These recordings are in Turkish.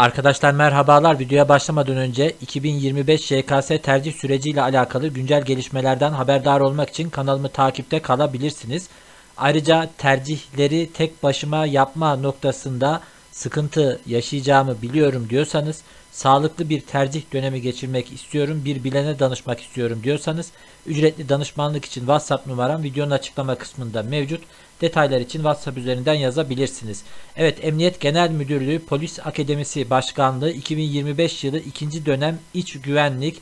Arkadaşlar merhabalar. Videoya başlamadan önce 2025 YKS tercih süreciyle alakalı güncel gelişmelerden haberdar olmak için kanalımı takipte kalabilirsiniz. Ayrıca tercihleri tek başıma yapma noktasında sıkıntı yaşayacağımı biliyorum diyorsanız, sağlıklı bir tercih dönemi geçirmek istiyorum, bir bilene danışmak istiyorum diyorsanız, ücretli danışmanlık için WhatsApp numaram videonun açıklama kısmında mevcut. Detaylar için WhatsApp üzerinden yazabilirsiniz. Evet Emniyet Genel Müdürlüğü Polis Akademisi Başkanlığı 2025 yılı 2. dönem İç Güvenlik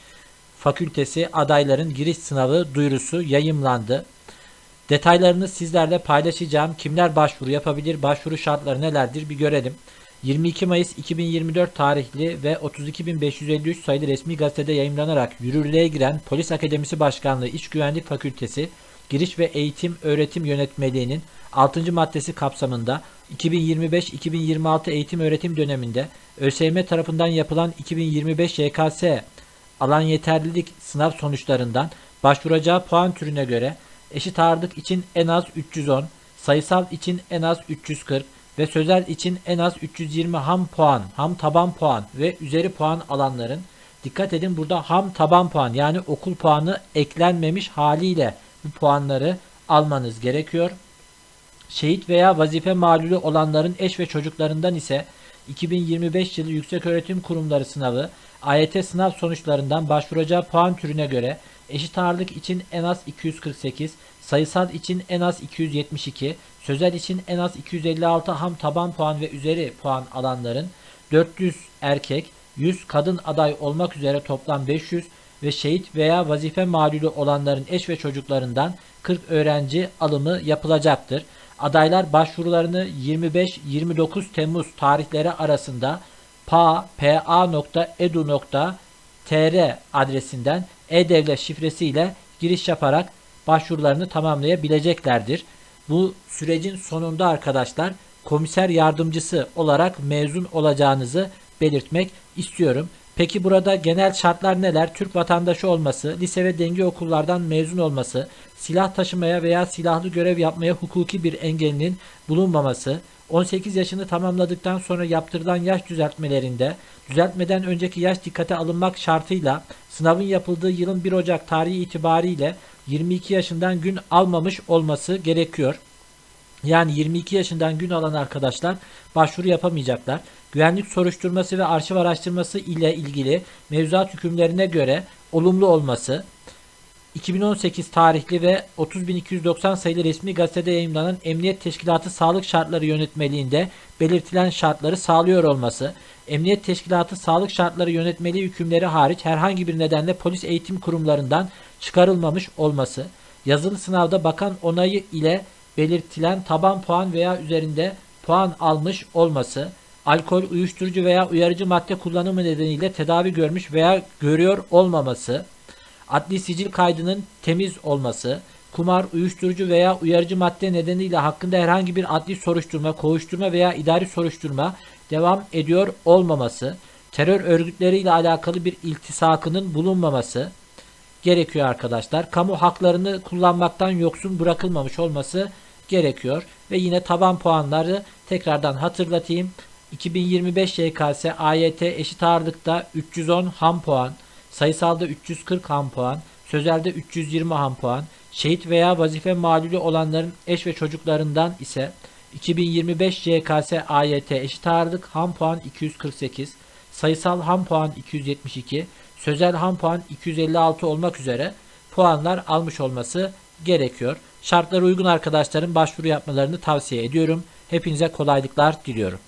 Fakültesi adayların giriş sınavı duyurusu yayımlandı. Detaylarını sizlerle paylaşacağım. Kimler başvuru yapabilir? Başvuru şartları nelerdir? Bir görelim. 22 Mayıs 2024 tarihli ve 32.553 sayılı resmi gazetede yayımlanarak yürürlüğe giren Polis Akademisi Başkanlığı İç Güvenlik Fakültesi Giriş ve Eğitim Öğretim Yönetmeliğinin 6. maddesi kapsamında 2025-2026 eğitim öğretim döneminde ÖSYM tarafından yapılan 2025 YKS alan yeterlilik sınav sonuçlarından başvuracağı puan türüne göre eşit ağırlık için en az 310, sayısal için en az 340 ve sözel için en az 320 ham puan, ham taban puan ve üzeri puan alanların dikkat edin burada ham taban puan yani okul puanı eklenmemiş haliyle bu puanları almanız gerekiyor. Şehit veya vazife malulü olanların eş ve çocuklarından ise 2025 yılı Yükseköğretim Kurumları sınavı AYT sınav sonuçlarından başvuracağı puan türüne göre eşit ağırlık için en az 248, sayısal için en az 272, sözel için en az 256 ham taban puan ve üzeri puan alanların 400 erkek, 100 kadın aday olmak üzere toplam 500 ve şehit veya vazife malulü olanların eş ve çocuklarından 40 öğrenci alımı yapılacaktır. Adaylar başvurularını 25-29 Temmuz tarihleri arasında pa.edu.tr adresinden e-devlet şifresiyle giriş yaparak başvurularını tamamlayabileceklerdir. Bu sürecin sonunda arkadaşlar komiser yardımcısı olarak mezun olacağınızı belirtmek istiyorum. Peki burada genel şartlar neler? Türk vatandaşı olması, lise ve denge okullardan mezun olması, silah taşımaya veya silahlı görev yapmaya hukuki bir engelinin bulunmaması, 18 yaşını tamamladıktan sonra yaptırılan yaş düzeltmelerinde düzeltmeden önceki yaş dikkate alınmak şartıyla sınavın yapıldığı yılın 1 Ocak tarihi itibariyle 22 yaşından gün almamış olması gerekiyor. Yani 22 yaşından gün alan arkadaşlar başvuru yapamayacaklar. Güvenlik soruşturması ve arşiv araştırması ile ilgili mevzuat hükümlerine göre olumlu olması, 2018 tarihli ve 30.290 sayılı resmi gazetede yayımlanan Emniyet Teşkilatı Sağlık Şartları Yönetmeliğinde belirtilen şartları sağlıyor olması, Emniyet Teşkilatı Sağlık Şartları Yönetmeliği hükümleri hariç herhangi bir nedenle polis eğitim kurumlarından çıkarılmamış olması, yazılı sınavda bakan onayı ile belirtilen taban puan veya üzerinde puan almış olması, alkol, uyuşturucu veya uyarıcı madde kullanımı nedeniyle tedavi görmüş veya görüyor olmaması, adli sicil kaydının temiz olması, kumar, uyuşturucu veya uyarıcı madde nedeniyle hakkında herhangi bir adli soruşturma, kovuşturma veya idari soruşturma devam ediyor olmaması, terör örgütleriyle alakalı bir iltisakının bulunmaması gerekiyor arkadaşlar. Kamu haklarını kullanmaktan yoksun bırakılmamış olması gerekiyor. Ve yine taban puanları tekrardan hatırlatayım. 2025 YKS AYT eşit ağırlıkta 310 ham puan, sayısalda 340 ham puan, sözelde 320 ham puan, şehit veya vazife malulü olanların eş ve çocuklarından ise 2025 YKS AYT eşit ağırlık ham puan 248, sayısal ham puan 272, sözel ham puan 256 olmak üzere puanlar almış olması gerekiyor. Şartlara uygun arkadaşların başvuru yapmalarını tavsiye ediyorum. Hepinize kolaylıklar diliyorum.